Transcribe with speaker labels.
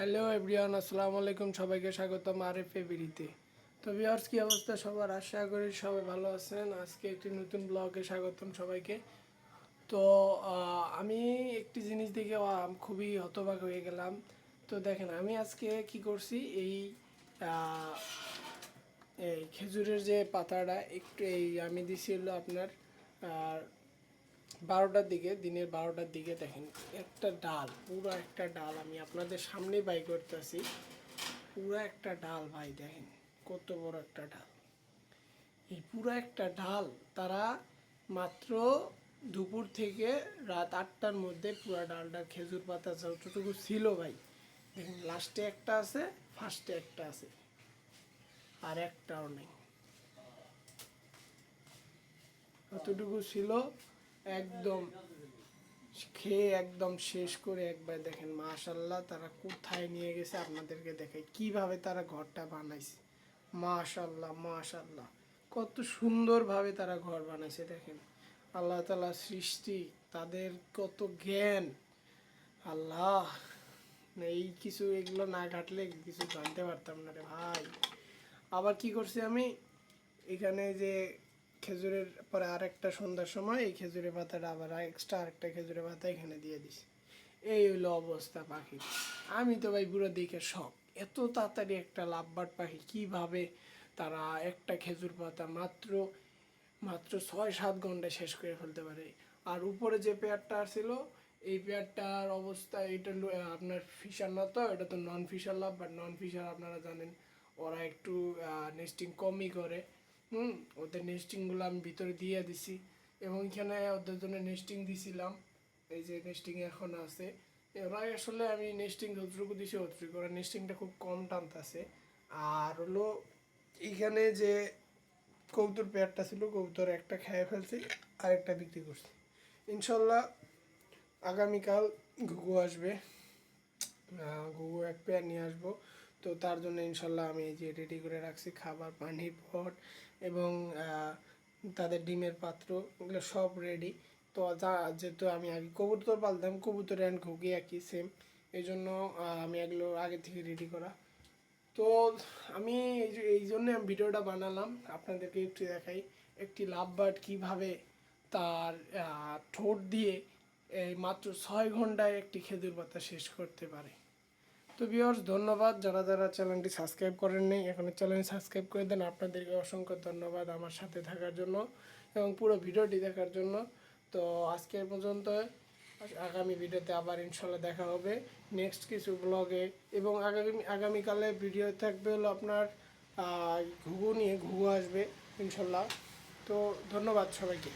Speaker 1: Hello everyone আসসালামু আলাইকুম, সবাইকে স্বাগতম আর এফ এবিরিতে তো ভিউয়ার্স কি অবস্থা সবার? আশা করি সবাই ভালো আছেন। আজকে একটি নতুন ব্লগে স্বাগতম সবাইকে। তো আমি একটি জিনিস দেখে খুবই হতবাক হয়ে গেলাম। তো দেখেন, আমি আজকে কি করছি, এই এই খেজুরের যে পাতাটা, একটু এই আমি দিছি হলো আপনার বারোটার দিকে, দিনের বারোটার দিকে দেখেন, একটা ডাল, পুরো একটা ডাল আমি আপনাদের সামনেই বাই করতেছি। পুরো একটা ডাল ভাই, দেখেন, কত বড় একটা ডাল। এই পুরো একটা ডাল, তারা মাত্র দুপুর থেকে রাত আটটার মধ্যে পুরো ডালটা খেজুর পাতা যতটুকু ছিল ভাই, দেখেন, লাস্টে একটা আছে, ফার্স্টে একটা আছে, আর একটাও নেই। কতটুকু ছিল একদম খেয়ে একদম শেষ করে একবার দেখেন মাশাল্লাহ তারা কোথায় নিয়ে গেছে আপনাদেরকে দেখাই, কীভাবে তারা ঘরটা বানাইছে। মাশাল্লাহ মাশাল্লাহ কত সুন্দরভাবে তারা ঘর বানাইছে দেখেন। আল্লাহ তালা সৃষ্টি, তাদের কত জ্ঞান। আল্লাহ, এই কিছু এগুলো না ঘাটলে কিছু জানতে পারতাম না রে ভাই। আবার কি করছি আমি? এখানে যে খেজুরের পরে আরেকটা সন্ধ্যার সময় এই খেজুরের পাতাটা আবার এক্সট্রা আরেকটা খেজুরের পাতা এখানে দিয়ে দিছি। এই হলো অবস্থা পাখি। আমি তো ভাই পুরো দিকে শখ। এত তাড়াতাড়ি একটা লাভবাট পাখি, কীভাবে তারা একটা খেজুর পাতা মাত্র মাত্র ছয়, সাত ঘন্টায় শেষ করে ফেলতে পারে। আর উপরে যে পেয়ারটা ছিল এই পেয়ারটার অবস্থা, এটা আপনার ফিশার না তো, এটা তো non fisher love but non fisher আপনারা জানেন, ওরা একটু নেস্টিং কমই করে। হুম, ওদের নেস্টিংগুলো আমি ভিতরে দিয়ে দিছি। এবং এখানে ওদের জন্য নেস্টিং দিছিলাম। এই যে নেস্টিং এখন আছে। ওরা আসলে আমি নেস্টিং যতটুকু দিছি অতটুকু। ওরা নেস্টিংটা খুব কম টানতেছে। আর হলো এইখানে যে কৌতুর পেয়ারটা ছিল, কৌতুর একটা খেয়ে ফেলছি আর একটা বিক্রি করছি। ইনশাল্লাহ আগামীকাল ঘুঘু আসবে। ঘুঘু এক পেয়ার নিয়ে আসব। তো তার জন্য ইনশাল্লাহ আমি এই যে রেডি করে রাখছি, খাবার, পানির পট এবং তাদের ডিমের পাত্র, এগুলো সব রেডি তো যা, যেহেতু আমি আগে কবুতর পালতাম, কবুতর অ্যান্ড ঘুগি একই সেম এই জন্য আমি এগুলো আগে থেকে রেডি করা। তো আমি এই জন্য আমি ভিডিওটা বানালাম, আপনাদেরকে একটু দেখাই। একটি লাভ বার্ড কীভাবে তার ঠোঁট দিয়ে এই মাত্র ছয় ঘন্টায় একটি খেজুর পাতা শেষ করতে পারে। তো ভিউয়ার্স ধন্যবাদ। যারা যারা চ্যানেলটি সাবস্ক্রাইব করেন নাই এখন চ্যানেল সাবস্ক্রাইব করে দেন। আপনাদেরকে অসংখ্য ধন্যবাদ আমার সাথে থাকার জন্য এবং পুরো ভিডিওটি দেখার জন্য। তো আজকের পর্যন্ত, আগামী ভিডিওতে আবার ইনশাল্লাহ দেখা হবে। নেক্সট কিছু ব্লগে এবং আগামী, আগামীকালে ভিডিও থাকবে হলো আপনার ঘুঘু নিয়ে ঘুঘু আসবে ইনশাল্লাহ তো ধন্যবাদ সবাইকে।